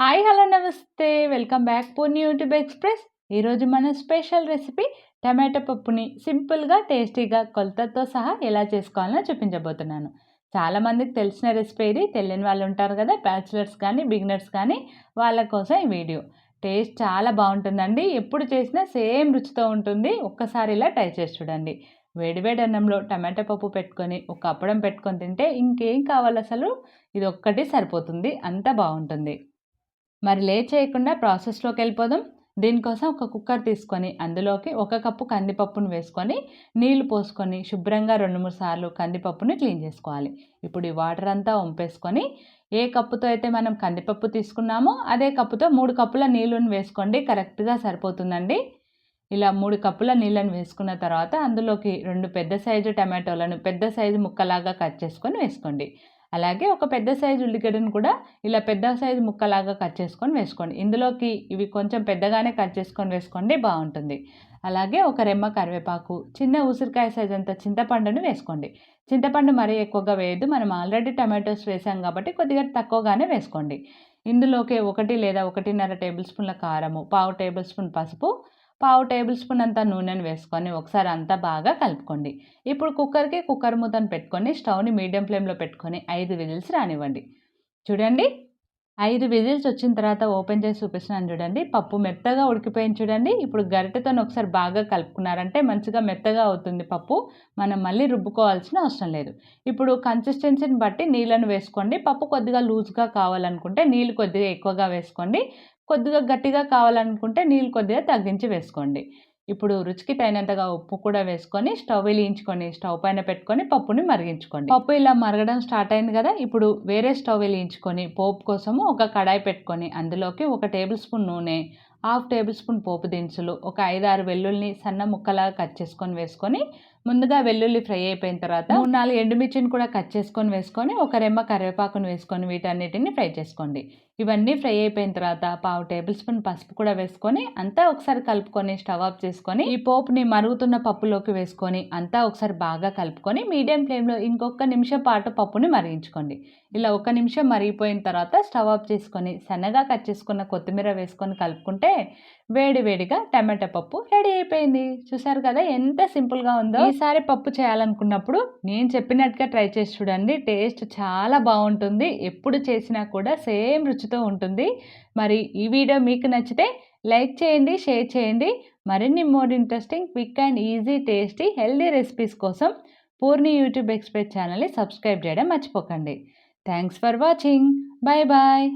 Hi hello namaste. Welcome back. Purni YouTube express. ఈరోజు మన special recipe tomato పప్పుని సింపుల్గా టేస్టీగా కొలతతో సహా ఎలా చేసుకోవాలో చూపించబోతున్నాను. చాలామందికి తెలిసిన రెసిపీ ఇది. తెలియని వాళ్ళు ఉంటారు కదా బ్యాచిలర్స్ కానీ బిగినర్స్ కానీ వాళ్ళ కోసం ఈ వీడియో. టేస్ట్ చాలా బాగుంటుందండి. ఎప్పుడు చేసినా సేమ్ రుచితో ఉంటుంది. ఒక్కసారి ఇలా ట్రై చేసి చూడండి. వేడివేడి అన్నంలో టమాటా పప్పు పెట్టుకొని ఒక అప్పడం పెట్టుకొని తింటే ఇంకేం కావాలి అసలు? ఇది ఒక్కటి సరిపోతుంది. అంత బాగుంటుంది. మరి లేట్ చేయకుండా ప్రాసెస్లోకి వెళ్ళిపోదాం దీనికోసం ఒక కుక్కర్ తీసుకొని అందులోకి ఒక కప్పు కందిపప్పును వేసుకొని నీళ్ళు పోసుకొని శుభ్రంగా రెండు మూడు సార్లు కందిపప్పుని క్లీన్ చేసుకోవాలి. ఇప్పుడు ఈ వాటర్ అంతా వంపేసుకొని ఏ కప్పుతో అయితే మనం కందిపప్పు తీసుకున్నామో అదే కప్పుతో మూడు కప్పుల నీళ్ళను వేసుకోండి. కరెక్ట్గా సరిపోతుందండి. ఇలా మూడు కప్పుల నీళ్ళను వేసుకున్న తర్వాత అందులోకి రెండు పెద్ద సైజు టమాటోలను పెద్ద సైజు ముక్కలాగా కట్ చేసుకొని వేసుకోండి. అలాగే ఒక పెద్ద సైజు ఉల్లిగడ్డను కూడా ఇలా పెద్ద సైజు ముక్కలాగా కట్ చేసుకొని వేసుకోండి. ఇందులోకి ఇవి కొంచెం పెద్దగానే కట్ చేసుకొని వేసుకోండి బాగుంటుంది. అలాగే ఒక రెమ్మ కరివేపాకు చిన్న ఉసిరికాయ సైజ్ అంత చింతపండును వేసుకోండి. చింతపండు మరీ ఎక్కువగా వేయద్దు. మనం ఆల్రెడీ టమాటోస్ వేసాం కాబట్టి కొద్దిగా తక్కువగానే వేసుకోండి. ఇందులోకి ఒకటి లేదా ఒకటిన్నర టేబుల్ స్పూన్ల కారము పావు టేబుల్ స్పూన్ పసుపు పావు టేబుల్ స్పూన్ అంతా నూనెను వేసుకొని ఒకసారి అంతా బాగా కలుపుకోండి. ఇప్పుడు కుక్కర్కి కుక్కర్ మూతను పెట్టుకొని స్టవ్ని మీడియం ఫ్లేమ్లో పెట్టుకొని ఐదు విజిల్స్ రానివ్వండి. చూడండి ఐదు విజిల్స్ వచ్చిన తర్వాత ఓపెన్ చేసి చూపిస్తున్నాను చూడండి. పప్పు మెత్తగా ఉడికిపోయింది చూడండి. ఇప్పుడు గరిటెతో ఒకసారి బాగా కలుపుకున్నారంటే మంచిగా మెత్తగా అవుతుంది పప్పు. మనం మళ్ళీ రుబ్బుకోవాల్సిన అవసరం లేదు. ఇప్పుడు కన్సిస్టెన్సీని బట్టి నీళ్ళను వేసుకోండి. పప్పు కొద్దిగా లూజ్గా కావాలనుకుంటే నీళ్ళు కొద్దిగా ఎక్కువగా వేసుకోండి. కొద్దిగా గట్టిగా కావాలనుకుంటే నీళ్ళు కొద్దిగా తగ్గించి వేసుకోండి. ఇప్పుడు రుచికి తగినంతగా ఉప్పు కూడా వేసుకొని స్టవ్ వెలిగించుకొని స్టవ్ పైన పెట్టుకొని పప్పుని మరిగించుకోండి. పప్పు ఇలా మరగడం స్టార్ట్ అయింది కదా ఇప్పుడు వేరే స్టవ్ వెలిగించుకొని పోపు కోసము ఒక కడాయి పెట్టుకొని అందులోకి ఒక టేబుల్ స్పూన్ నూనె హాఫ్ టేబుల్ స్పూన్ పోపు దినుసులు ఒక ఐదారు వెల్లుల్ని సన్న ముక్కలాగా కట్ చేసుకొని వేసుకొని ముందుగా వెల్లుల్లి ఫ్రై అయిపోయిన తర్వాత మూడు నాలుగు ఎండుమిర్చిని కూడా కట్ చేసుకొని వేసుకొని ఒక రెమ్మ కరివేపాకును వేసుకొని వీటన్నిటిని ఫ్రై చేసుకోండి. ఇవన్నీ ఫ్రై అయిపోయిన తర్వాత పావు టేబుల్ స్పూన్ పసుపు కూడా వేసుకొని అంతా ఒకసారి కలుపుకొని స్టవ్ ఆఫ్ చేసుకొని ఈ పోపుని మరుగుతున్న పప్పులోకి వేసుకొని అంతా ఒకసారి బాగా కలుపుకొని మీడియం ఫ్లేమ్లో ఇంకొక నిమిషం పాటు పప్పుని మరిగించుకోండి. ఇలా ఒక నిమిషం మరిగిపోయిన తర్వాత స్టవ్ ఆఫ్ చేసుకొని సన్నగా కట్ చేసుకున్న కొత్తిమీర వేసుకొని కలుపుకుంటే వేడి వేడిగా టమాటా పప్పు రెడీ అయిపోయింది. చూసారు కదా ఎంత సింపుల్గా ఉందో. ఈసారి పప్పు చేయాలనుకున్నప్పుడు నేను చెప్పినట్టుగా ట్రై చేసి చూడండి. టేస్ట్ చాలా బాగుంటుంది. ఎప్పుడు చేసినా కూడా సేమ్ రుచితో ఉంటుంది. మరి ఈ వీడియో మీకు నచ్చితే లైక్ చేయండి షేర్ చేయండి. మరిన్ని more interesting quick and easy tasty healthy recipes కోసం పూర్ణి యూట్యూబ్ ఎక్స్ప్రెస్ ఛానల్ని సబ్స్క్రైబ్ చేయడం మర్చిపోకండి. Thanks for watching. Bye bye